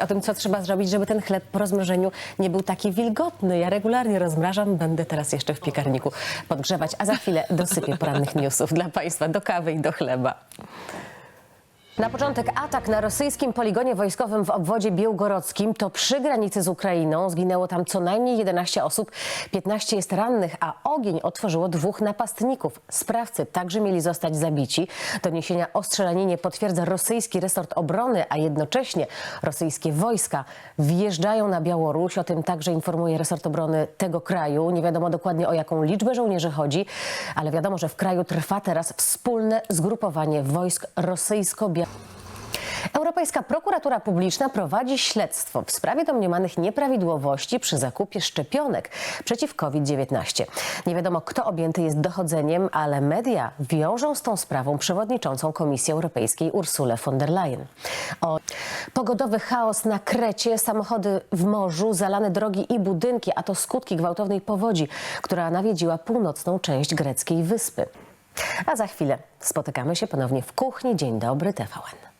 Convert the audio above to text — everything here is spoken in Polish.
o tym, co trzeba zrobić, żeby ten chleb po rozmrożeniu nie był taki wilgotny. Ja regularnie rozmrażam, będę teraz jeszcze w piekarniku podgrzewać, a za chwilę dosypię porannych newsów dla Państwa do kawy i do chleba. Na początek atak na rosyjskim poligonie wojskowym w obwodzie białgorodzkim. To przy granicy z Ukrainą. Zginęło tam co najmniej 11 osób, 15 jest rannych, a ogień otworzyło dwóch napastników. Sprawcy także mieli zostać zabici. Doniesienia o strzelaninie potwierdza rosyjski resort obrony, a jednocześnie rosyjskie wojska wjeżdżają na Białoruś. O tym także informuje resort obrony tego kraju. Nie wiadomo dokładnie o jaką liczbę żołnierzy chodzi, ale wiadomo, że w kraju trwa teraz wspólne zgrupowanie wojsk rosyjsko-białoruskich. Europejska prokuratura publiczna prowadzi śledztwo w sprawie domniemanych nieprawidłowości przy zakupie szczepionek przeciw COVID-19. Nie wiadomo, kto objęty jest dochodzeniem, ale media wiążą z tą sprawą przewodniczącą Komisji Europejskiej Ursulę von der Leyen. O pogodowy chaos na Krecie, samochody w morzu, zalane drogi i budynki, a to skutki gwałtownej powodzi, która nawiedziła północną część greckiej wyspy. A za chwilę spotykamy się ponownie w kuchni. Dzień dobry, TVN.